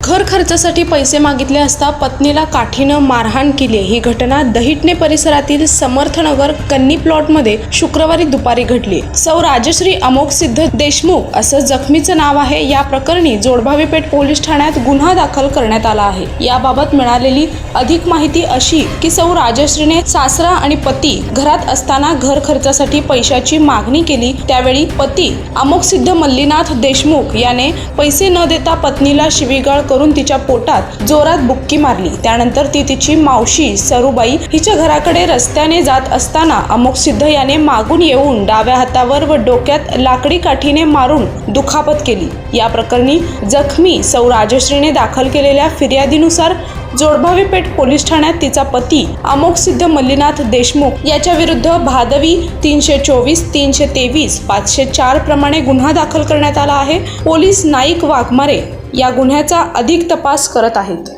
घर खर्चासाठी पैसे मागितले असता पत्नीला काठीनं मारहाण केली ही घटना दहिटणे परिसरातील समर्थनगर कन्नी प्लॉटमध्ये शुक्रवारी दुपारी घडली. सौ राजश्री अमोक सिद्ध देशमुख असं जखमीचं नाव आहे. या प्रकरणी जोडभावीपेठ पोलीस ठाण्यात गुन्हा दाखल करण्यात आला आहे. याबाबत मिळालेली अधिक माहिती अशी की सौ राजश्रीने सासरा आणि पती घरात असताना घर खर्चासाठी पैशाची मागणी केली. त्यावेळी पती अमोक सिद्ध मल्लीनाथ देशमुख याने पैसे न देता पत्नीला शिवीगाळ करून तिच्या पोटात जोरात बुक्की मारली. त्यानंतर ती तिची मावशी सरूबाई हिच्या घराकडे रस्त्याने जात असताना अमोक सिद्ध याने मागून येऊन डाव्या हातावर व डोक्यात लाकडी काठीने मारून दुखापत केली. या प्रकरणी जखमी सौ राजश्रीने दाखल केलेल्या फिर्यादीनुसार जोडभावी पेठ पोलीस ठाण्यात तिचा पती अमोक सिद्ध मल्लीनाथ देशमुख याच्या विरुद्ध भादवी तीनशे चोवीस तीनशे तेवीस पाचशे चार प्रमाणे गुन्हा दाखल करण्यात आला आहे. पोलीस नाईक वाघमारे या गुन्ह्याचा अधिक तपास करत आहेत.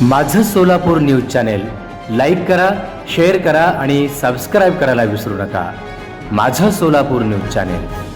माझं सोलापूर न्यूज चॅनेल लाईक करा शेअर करा आणि सबस्क्राईब करायला विसरू नका. माझं सोलापूर न्यूज चॅनेल.